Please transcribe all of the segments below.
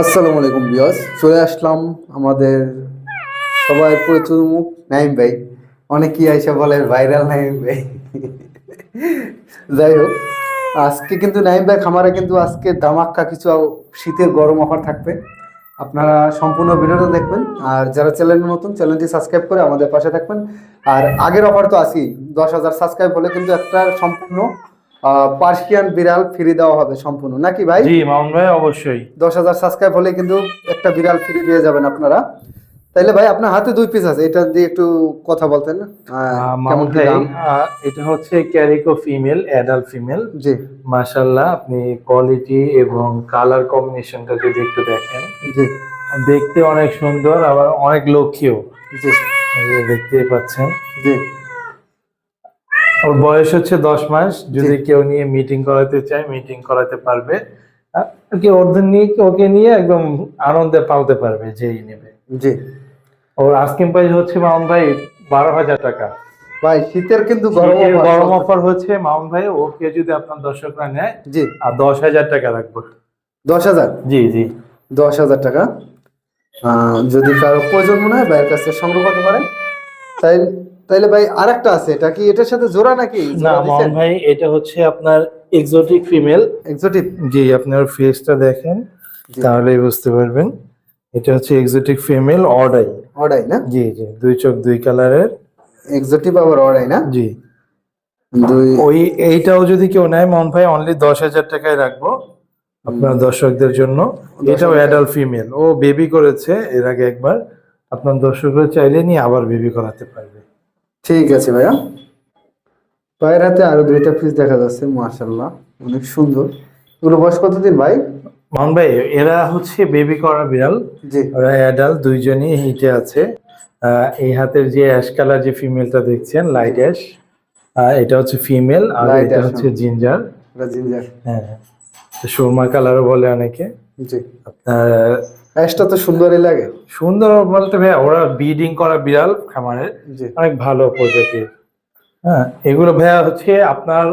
আসসালামু আলাইকুম বিয়স চলে আসলাম আমাদের সবাই পরিচিত মুখ, নাইম ভাই। অনেকেই এসে বলে ভাইরাল নাইম ভাই। যাই হোক, আজকে কিন্তু নাইম ভাই খামারে কিন্তু আজকে দামাক্কা কিছু শীতের গরম অফার থাকবে। আপনারা সম্পূর্ণ ভিডিওটা দেখবেন, আর যারা চ্যানেল নতুন চ্যানেলটি সাবস্ক্রাইব করে আমাদের পাশে থাকবেন। আর আগের অফার তো আসি দশ হাজার সাবস্ক্রাইব হলে কিন্তু একটা সম্পূর্ণ পার্সিয়ান বিড়াল ফ্রি দেওয়া হবে সম্পূর্ণ। নাকি ভাই? জি মামুন ভাই অবশ্যই। দশ হাজার সাবস্ক্রাইব হলে কিন্তু একটা বিড়াল ফ্রি পেয়ে যাবেন আপনারা। তাইলে ভাই আপনার হাতে দুই পিস আছে এটা দিয়ে একটু কথা বলতেন। কেমন দাম? এটা হচ্ছে ক্যারিকো ফিমেল অ্যাডাল্ট ফিমেল জি। মাশাল্লাহ আপনি কোয়ালিটি এবং কালার কম্বিনেশনটা যদি একটু দেখেন। জি। দেখতে অনেক সুন্দর আবার অনেক লক্ষ্মীও। জি। দেখতেই পাচ্ছেন। জি। ওর বয়স হচ্ছে দশ মাস। যদি কেউ নিয়ে মিটিং করাতে চায় মিটিং করাতে পারবে। কি ওদের নিয়ে ওকে নিয়ে একদম আনন্দে পালতে পারবে যেই নেবে। জি। ওর আস্কিং প্রাইস হচ্ছে মামুন ভাই বারো হাজার টাকা। ভাই শীতের কিন্তু গরম। অফার হচ্ছে মাউন্ট ভাই ওকে যদি আপনার দর্শকরা নেয় জি। আর দশ হাজার টাকা রাখব। দশ হাজার? জি জি। দশ হাজার টাকা। আহ, যদি কারও প্রয়োজন মনে হয় ভাইয়ের কাছে সংগ্রহ করতে পারেন তাই তাইলে ভাই আরেকটা আছে এটা কি এটার সাথে জোড়া নাকি? না মাউন্ট ভাই এটা হচ্ছে আপনার এক্সোটিক ফিমেল এক্সোটিভ জি আপনার ফেসটা দেখেন তাহলেই বুঝতে পারবেন। এটা হচ্ছে এক্সোটিক ফিমেল অর্ডাই অর্ডাই না? জি জি দুই চোখ দুই কালারের এক্সোটিভ আবার অর্ডাই না? জি। দুই ওই এইটাও যদি কেউ নেয় মাউন্ট ভাই অনলি দশ হাজার টাকায় রাখব আপনার দর্শকদের জন্য। এটাও অ্যাডাল্ট ফিমেল ও বেবি করেছে এর আগে একবার। আপনার দর্শকরা চাইলে নিয়ে আবার বেবি করাতে পারবে। ঠিক আছে ভাইয়া। পায়ের হাতে আরও দুইটা পিস দেখা যাচ্ছে মাশাল্লাহ অনেক সুন্দর। এগুলো বয়স কতদিন ভাই? মান ভাই এরা হচ্ছে বেবি করা বিড়াল ওরা অ্যাডাল্ট দুইজনই হিটে আছে। এই হাতের যে অ্যাশ কালার যে ফিমেলটা দেখছেন লাইট অ্যাশ এটা হচ্ছে ফিমেল আর এটা হচ্ছে জিঞ্জার জিঞ্জার হ্যাঁ সুরমা কালারও বলে অনেকে। জি। আপনার অ্যাশটা তো সুন্দরই লাগে। সুন্দর বলতে ভাই ওরা ব্রিডিং করা বিড়াল খামারের। অনেক ভালো প্রজাতির। হ্যাঁ। এগুলো ভাইয়া হচ্ছে আপনার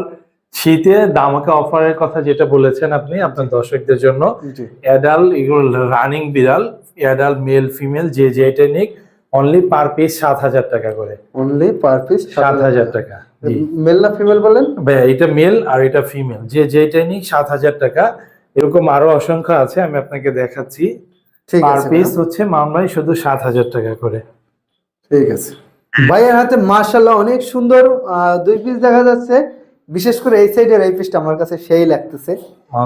শীতে দামাকা অফারের কথা যেটা বলেছেন আপনি আপনার দর্শকদের জন্য। অ্যাডাল এগুলো রানিং বিড়াল অ্যাডাল মেল ফিমেল যে যেটা নিক অনলি পার পিস সাত হাজার টাকা করে। অনলি পার পিস সাত হাজার টাকা মেল না ফিমেল বলেন? ভাইয়া এটা মেল আর এটা ফিমেল যে যেটা নিক সাত হাজার টাকা। এরকম আরও অসংখ্য আছে আমি আপনাকে দেখাচ্ছি। পার পিস হচ্ছে মামলায় শুধু সাত হাজার টাকা করে। ঠিক আছে। ভাইয়ের হাতে অনেক সুন্দর দুই পিস দেখা যাচ্ছে। বিশেষ করে এই সাইডের এই পিসটা আমার কাছে সেই লাগতেছে।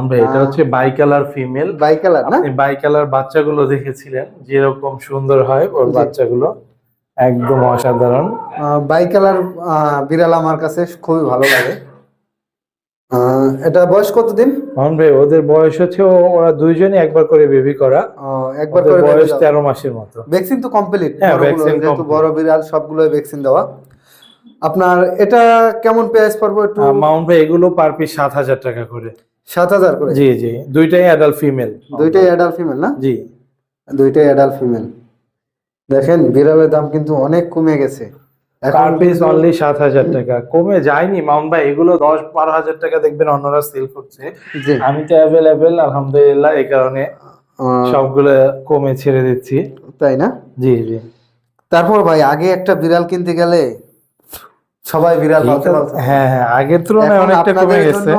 ভাই এটা হচ্ছে bicolour female bicolour না? আপনি বাই কালার বাচ্চাগুলো দেখেছিলেন যেরকম সুন্দর হয় ওর। বাচ্চাগুলো একদম অসাধারণ। বাই কালার বিড়াল আমার কাছে খুবই ভালো লাগে। এটা বয়স কতদিন? মামুন ভাই ওদের বয়স হচ্ছে ওরা দুইজনই একবার করে বেবি করা। একবার করে বয়স তেরো মাসের মতো। ভ্যাকসিন তো কমপ্লিট হ্যাঁ, যেহেতু বড় বিড়াল সবগুলোই ভ্যাকসিন দেওয়া। আপনার এটা কেমন প্রাইস পড়ব একটু? মাউন্ট ভাই এগুলো পার পিস সাত হাজার টাকা করে। সাত হাজার করে? জি জি দুইটাই অ্যাডাল্ট ফিমেল দুইটাই অ্যাডাল্ট ফিমেল না? জি। দুইটাই অ্যাডাল্ট ফিমেল দেখেন বিড়ালের দাম কিন্তু অনেক কমে গেছে। এখন পিস অনলি সাত হাজার টাকা। কমে যায়নি মাউন্ট ভাই এগুলো দশ বারো হাজার টাকা দেখবেন অন্যরা সেল করছে। আমি তো অ্যাভেলেবেল আলহামদুলিল্লাহ এই কারণে সবগুলো কমে ছেড়ে দিচ্ছি। তাই না? জি জি। তারপর ভাই আগে একটা বিড়াল কিনতে গেলে সবাই বিড়াল পালতে হ্যাঁ হ্যাঁ আগের তুলনায় অনেকটা কমে গেছে।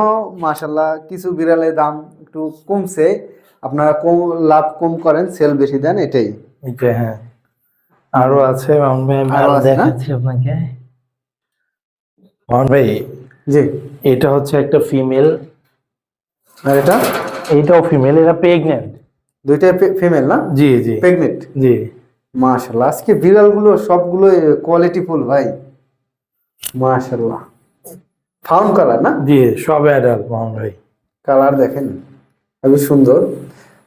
কিছু বিড়ালের দাম একটু কমছে। আপনারা কম লাভ কম করেন সেল বেশি দেন এটাই হ্যাঁ। আরও আছে দেখাচ্ছি আপনাকে। ভাই জি। এটা হচ্ছে একটা ফিমেল। আর এটা? এইটাও ফিমেল এটা প্রেগনেন্ট দুইটাই ফিমেল না? জি জি। প্রেগনেন্ট জি। মাশাল্লাহ আজকে বিড়ালগুলো সবগুলো কোয়ালিটি ফুল ভাই। মাশাল্লাহ ফাউন্ড কালার না? জি সব অ্যাডাল্ট মামুন ভাই। কালার দেখেন খুবই সুন্দর।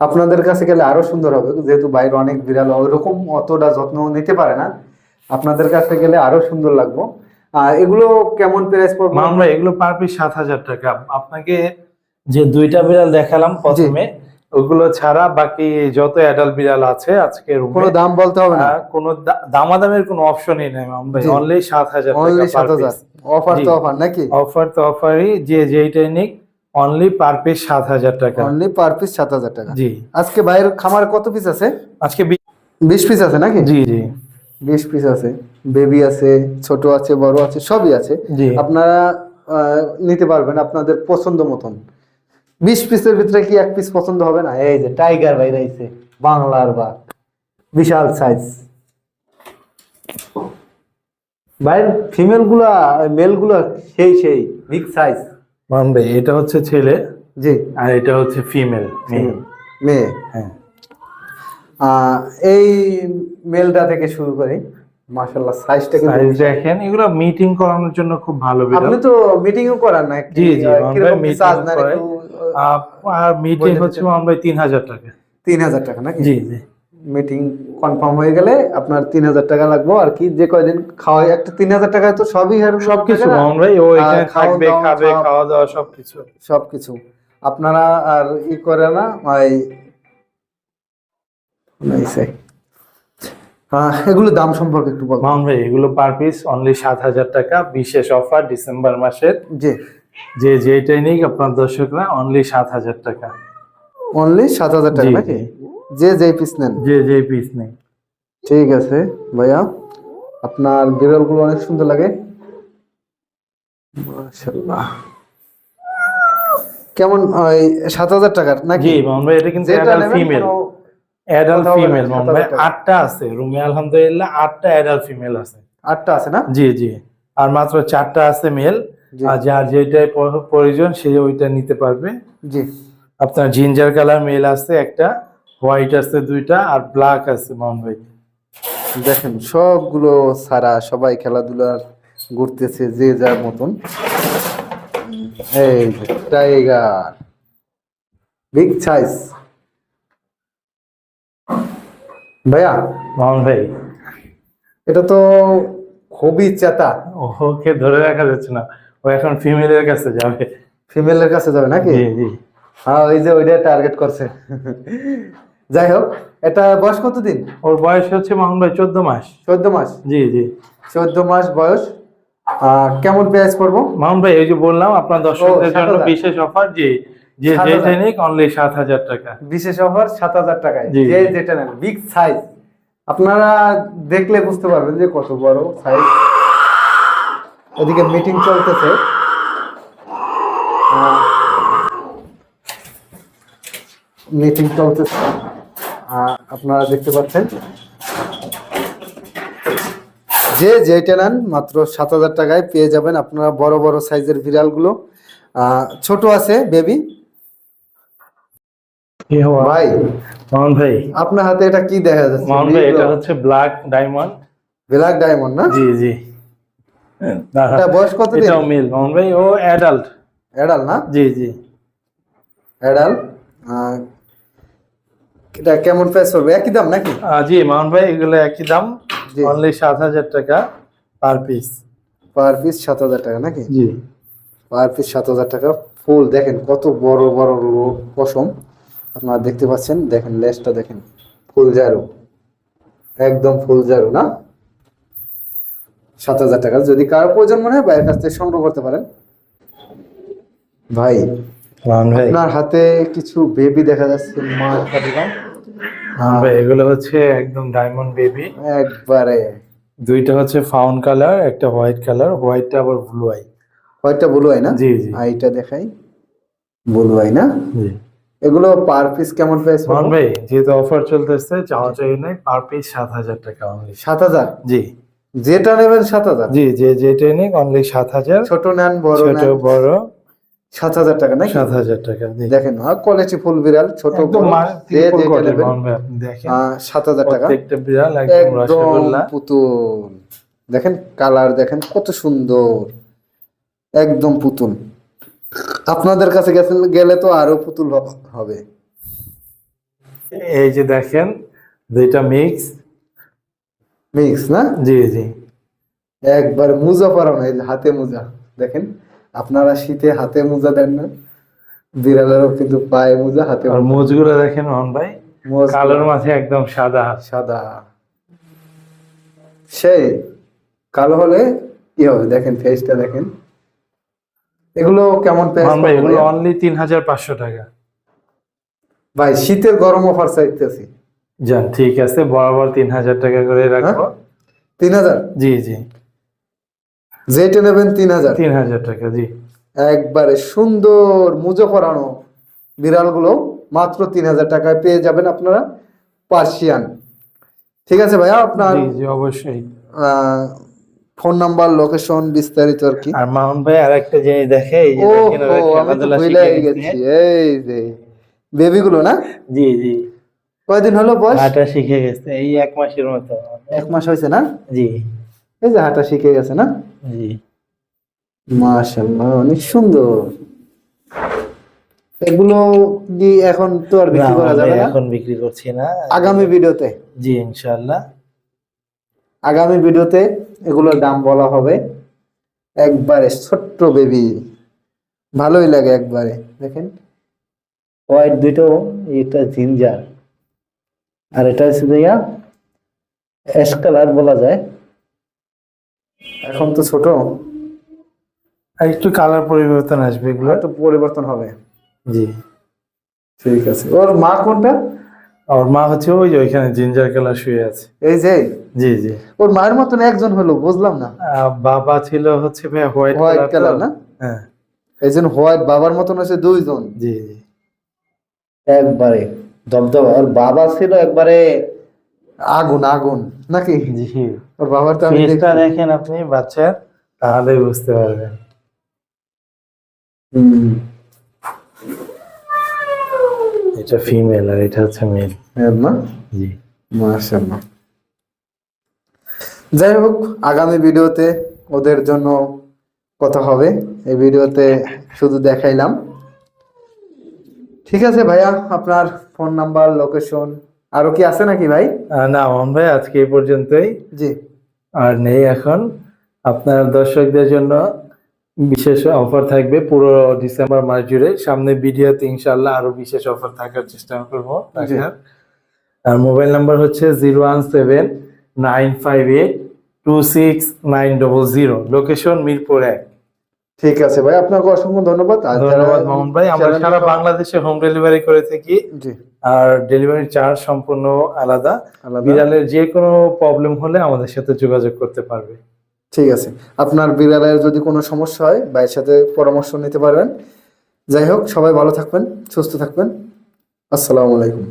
আপনাদের কাছে গেলে আরও সুন্দর হবে যেহেতু বাইরে অনেক বিড়াল ওইরকম অতটা যত্ন নিতে পারে না। আপনাদের কাছে গেলে আরও সুন্দর লাগবো। এগুলো কেমন প্রাইস পড়বে? ভাই এগুলো পার পিস সাত হাজার টাকা। আপনাকে যে দুইটা বিড়াল দেখালাম প্রথমে ওগুলো ছাড়া বাকি যত অ্যাডাল্ট বিড়াল আছে আজকে কোনো দাম বলতে হবে না। কোনো দামাদামের কোনো অপশনই নেই জি। অনলি সাত হাজার অনলি টাকা সাত হাজার। অফার তো অফার নাকি? অফার তো অফারই যে যেইটাই নিক অনলি পার পিস সাত হাজার টাকা। অনলি পার পিস সাত হাজার টাকা। জি। আজকে বাইরের খামার কত পিস আছে? আজকে বিশ পিস আছে নাকি? জি জি। বিশ পিস আছে। বেবি আছে ছোট আছে বড় আছে সবই আছে। আপনারা নিতে পারবেন আপনাদের পছন্দ মতন। বিশ পিসের ভিতরে কি এক পিস পছন্দ হবে না? এই যে টাইগার ভাই রয়েছে বাংলার বা বিশাল সাইজ ভাই ফিমেলগুলা মেলগুলা সেই সেই বিগ সাইজ মান ভাই এটা হচ্ছে ছেলে জি। আর এটা হচ্ছে ফিমেল মেয়ে। হ্যাঁ। এই মেলটা থেকে শুরু করি। সাইজটা কিন্তু দেখেন এগুলো মিটিং করানোর জন্য খুব ভালো আপনি তো মিটিংও করান না জি, জি, কীরকম চার্জ না একটু আর মিটিং হচ্ছে দিতে- ভাই তিন হাজার টাকা। তিন হাজার টাকা নাকি? জি জি। মিটিং কনফার্ম হয়ে গেলে আপনার তিন হাজার টাকা লাগবে। আর কি যে কয়দিন খাওয়াই একটা তিন হাজার টাকায় তো সবই আর সবকিছু ভাই ও এখানে থাকবে খাবে খাওয়া দাওয়া সবকিছু। সবকিছু। আপনারা আর ই করে না ওই। আহ, এগুলো দাম সম্পর্কে একটু বল মান ভাই এগুলো পার পিস অনলি সাত হাজার টাকা বিশেষ অফার ডিসেম্বর মাসের। জি। যে যেটাই নিক আপনার দর্শকরা অনলি সাত হাজার টাকা। অনলি সাত হাজার টাকা নাকি। যে যে পিস নেন। যে যে পিস নেই। ঠিক আছে ভাইয়া। আপনার বিড়ালগুলো অনেক সুন্দর লাগে। মাশাআল্লাহ। কেমন ওই সাত হাজার টাকার নাকি? জি ভাই এটা কিন্তু অ্যাডাল্ট ফিমেল অ্যাডাল্ট ফিমেল ভাই আটটা আছে রুমে আলহামদুলিল্লাহ আটটা অ্যাডাল্ট ফিমেল আছে। আটটা আছে না? জি জি। আর মাত্র চারটা আছে মেল আর যার যেটাই প্রয়োজন সে ওইটা নিতে পারবে। জি। আপনার জিঞ্জার কালার মেল আছে একটা। হোয়াইট আছে দুইটা আর ব্ল্যাক আছে মান ভাই দেখেন সবগুলো সারা সবাই খেলাধুলার ঘুরতেছে যে যার মতন। এই টাইগার বিগ সাইজ ভাইয়া? মোহন ভাই এটা তো খুবই চেতা। ওকে ধরে রাখা যাচ্ছে না। ও এখন ফিমেলের কাছে যাবে। ফিমেলের কাছে যাবে নাকি? জি জি। হ্যাঁ ওই যে ওইটা টার্গেট করছে। যাই হোক এটা বয়স কতদিন? ওর বয়স হচ্ছে মোহন ভাই চোদ্দ মাস। চোদ্দ মাস? জি জি। চোদ্দ মাস বয়স। কেমন প্রাইস করব মোহন ভাই এই যে বললাম আপনার দর্শকদের জন্য বিশেষ অফার জি। যে যেটা নিক অনলি সাত হাজার টাকা। বিশেষ অফার সাত হাজার টাকায়। যে যেটা নেন বিগ সাইজ আপনারা দেখলে বুঝতে পারবেন যে কত বড় সাইজ ওদিকে মিটিং চলতেছে। মিটিং চলতেছে। আপনারা দেখতে পাচ্ছেন। যে যেটা নেন মাত্র সাত হাজার টাকায় পেয়ে যাবেন আপনারা বড় বড় সাইজের বিড়ালগুলো। ছোট আছে বেবি। ভাই মোহন ভাই। আপনার হাতে এটা কি দেখা যাচ্ছে? মোহন ভাই এটা হচ্ছে ব্ল্যাক ডায়মন্ড। ব্ল্যাক ডায়মন্ড না? জি জি। এটা বয়স কত দিন? এটাও মিল মোহন ভাই ও অ্যাডাল্ট অ্যাডাল না? জি জি। অ্যাডাল এটা কেমন প্রাইস হবে একই দাম নাকি? জি মোহন ভাই এগুলো একই দাম। অনলি সাত হাজার টাকা পার পিস পার পিস সাত হাজার টাকা নাকি? জি। পার পিস সাত হাজার টাকা ফুল দেখেন কত বড় বড় পশম। আপনারা দেখতে পাচ্ছেন দেখেন লেসটা দেখেন ফুল জারু একদম ফুল জারু না? সাত হাজার টাকা। যদি কারও প্রয়োজন মনে হয় ভাইয়ের কাছ থেকে সংগ্রহ করতে পারেন। ভাই আপনার হাতে কিছু বেবি দেখা যাচ্ছে মা দিলাম ভাই এগুলো হচ্ছে একদম ডায়মন্ড বেবি একবারে। দুইটা হচ্ছে ফাউন কালার একটা হোয়াইট কালার হোয়াইটটা আবার ব্লু আই কয়েকটা বলু হয় না? জি জি। আইটা দেখাই। বলু হয় না? জি। এগুলো পার পিস কেমন প্রাইস মোহন ভাই যেহেতু অফার চলতেছে চাওয়া চাই নাই পার পিস সাত হাজার টাকা অনলি সাত হাজার? জি। যেটা নেবেন সাত হাজার? জি যে যেটা নিক অনলি সাত হাজার। ছোট নেন বড় ছোট বড়। সাত হাজার টাকা নাকি? সাত হাজার টাকা দেখেন কোয়ালিটি ফুল বিড়াল ছোট সাত হাজার টাকা। পুতুল। দেখেন কালার দেখেন কত সুন্দর। একদম পুতুল। আপনাদের কাছে গেছেন গেলে তো আরও পুতুল হবে। এই যে দেখেন দুইটা মিক্স মিক্স না? জি জি। একবার মুজা পরানো এই যে হাতে মুজা। দেখেন আপনারা শীতে হাতে মোজা দেন না। বিড়ালেরও কিন্তু পায়ে মুজা হাতে আর মোজগুলো দেখেন মোহন ভাই কালোর মাঝে একদম সাদা। সাদা। সেই কালো হলে কি হবে? দেখেন ফেসটা দেখেন। এগুলো কেমন প্রাইস ভাই এগুলো অনলি তিন হাজার পাঁচশো টাকা। ভাই শীতের গরম অফার চাইতেছি। যান ঠিক আছে বরাবর তিন হাজার টাকা করে রাখব। তিন হাজার? জি জি। যেটা নেবেন তিন হাজার। তিন হাজার টাকা জি। একবারে সুন্দর মুজো পরানো বিড়ালগুলো মাত্র তিন হাজার টাকায় পেয়ে যাবেন আপনারা পার্সিয়ান। ঠিক আছে ভাইয়া আপনার জি অবশ্যই। ফোন নাম্বার লোকেশন বিস্তারিত আর কি? আর মামুন ভাই আর একটা জিনিস দেখে এই যে ও দেখেন ও, আমি তো ভুলে গেছি। এই যে বেবিগুলো না? জি জি। কয়দিন হলো বয়স? হাঁটা শিখে গেছে এই এক মাসের মতো। এক মাস হয়েছে না? জি। এই যে হাঁটা শিখে গেছে না? জি। মাশাআল্লাহ অনেক সুন্দর। এগুলো কি এখন তো আর বিক্রি করা যাবে না? এখন বিক্রি করছি না। আগামী ভিডিওতে? জি ইনশাআল্লাহ। আগামী ভিডিওতে এগুলোর দাম বলা হবে। একবারে ছোট্ট বেবি। ভালোই লাগে একবারে দেখেন। হোয়াইট দুটো এটা জিঞ্জার আর এটা হচ্ছে দিয়া অ্যাশ কালার বলা যায়। এখন তো ছোট। আর একটু কালার পরিবর্তন আসবে এগুলো। একটু পরিবর্তন হবে। জি। ঠিক আছে। ওর মা কোনটা? আর মা হচ্ছে ওই যে ওইখানে জিঞ্জার কালার শুয়ে আছে। এই যে? জি জি। ওর মায়ের মতন একজন হলো বুঝলাম না। বাবা ছিল হচ্ছে ভাই হোয়াইট হোয়াইট কালার না? হ্যাঁ। এই জন্য হোয়াইট বাবার মতন হচ্ছে দুইজন। জি জি। একবারে। দবদবা। ওর বাবা ছিল একবারে আগুন আগুন। নাকি? জি। ওর বাবার তো আমি ফেসটা দেখেন আপনি বাচ্চার। তাহলে বুঝতে পারবেন। এটা ফিমেল আর এটা হচ্ছে মেল। এর না? জি। মাশাআল্লাহ। যাই হোক আগামী ভিডিওতে ওদের জন্য কথা হবে। এই ভিডিওতে শুধু দেখাইলাম। ঠিক আছে ভাইয়া আপনার ফোন নাম্বার লোকেশন আরও কি আছে নাকি ভাই? না মোহন ভাই আজকে এই পর্যন্তই। জি। আর নেই এখন। আপনার দর্শকদের জন্য বিশেষ অফার থাকবে পুরো ডিসেম্বর মাস জুড়ে। সামনে ভিডিওতে ইনশাল্লাহ আরও বিশেষ অফার থাকার চেষ্টা করব। আর মোবাইল নাম্বার হচ্ছে zero one seven nine five eight two six nine double zero. Location Mirpur এক। ঠিক আছে ভাই আপনাকে অসংখ্য ধন্যবাদ। আর ধন্যবাদ মোহন ভাই আমরা সারা বাংলাদেশে হোম ডেলিভারি করে থাকি। জি। আর ডেলিভারি চার্জ সম্পূর্ণ আলাদা। বিড়ালের যে কোনো প্রবলেম হলে আমাদের সাথে যোগাযোগ করতে পারবে। ঠিক আছে। আপনার বিড়ালের যদি কোনো সমস্যা হয় ভাইয়ের সাথে পরামর্শ নিতে পারবেন। যাই হোক সবাই ভালো থাকবেন সুস্থ থাকবেন। আসসালামু আলাইকুম।